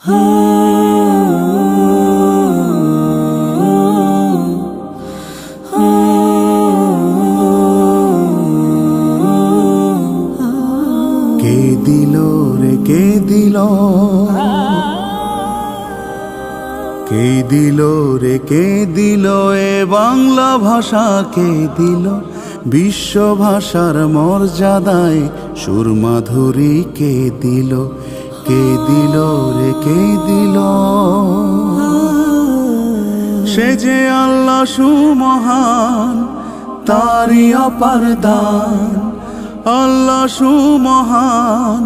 কে দিল রে, কে দিল? কে দিল রে, কে দিল? এ বাংলা ভাষা কে দিল? বিশ্ব ভাষার মর্যাদায় সুরমাধুরী কে দিল? কে দিল রে, কে দিল? সে যে আল্লাহ সুমহান তারি অপার দান আল্লাহ সুমহান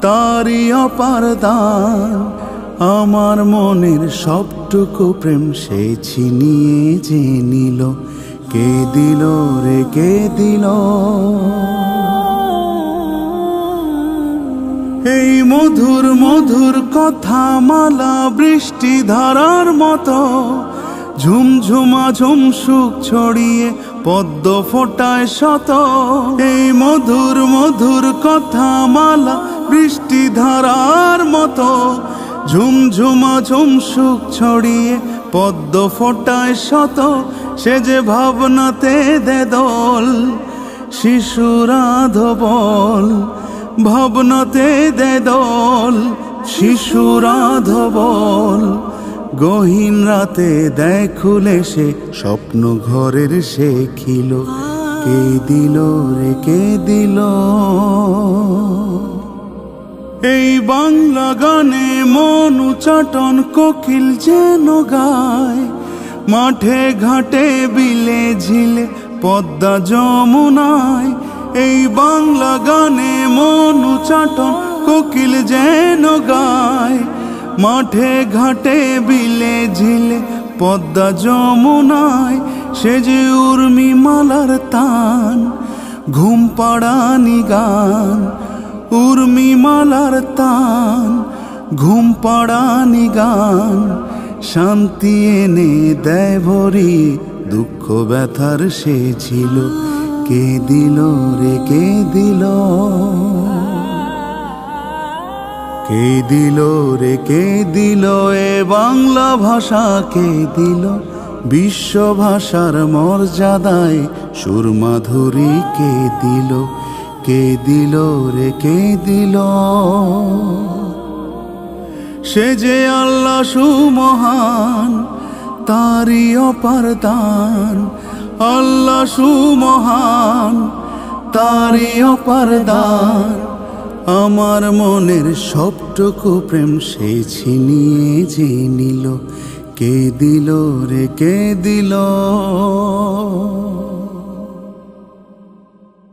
তারি অপার দান আমার মনের সবটুকু প্রেম সে ছিনিয়ে যে নিল। কে দিল রে, কে দিল? মধুর মধুর কথা মালা বৃষ্টি ধারার মতো। ঝুমঝুমা ঝুমসুক ছড়িয়ে পদ্ম ফোটায় শত। এই মধুর মধুর কথা মালা বৃষ্টি ধারার মতো। ঝুমঝুমা ঝুমসুক ছড়িয়ে পদ্ম ফোটায় শত। সে যে ভাবনাতে দে দোল শিশুরাধ বল ভাবনাতে দে দল শিশুরাধ বল গহীন রাতে দেয় খুলে সে স্বপ্ন ঘরের সে খিল। কে দিল রে, কে দিল? এই বাংলা গানে মন উচাটন কোকিল যেন গায়। মাঠে ঘাটে বিলে ঝিলে পদ্মা যমুনায়। এই বাংলা গানে মন উচাটন, কোকিল যেন গায়। মাঠে ঘাটে বিলে ঝিলে পদ্মা যমুনায় সে যে উর্মি মালার তান, ঘুম পাড়ানি গান, উর্মি মালার তান, ঘুম পাড়ানি গান। শান্তি এনে দেয় ভরি, দুঃখ ব্যথার সে ছিল। কে দিল রে, কে দিল? কে দিল রে, কে দিল? এ বাংলা ভাষা কে দিল? বিশ্ব ভাষার মর্যাদায় সুরমাধুরী কে দিল? কে দিল রে, কে দিল? সে যে আল্লাহ সুমহান তারি অপার দান। আল্লাহ সুমহান তারি অপার আমার মনের সবটুকু প্রেম সে ছিনিয়ে যে নিল, কে দিল রে, কে দিল?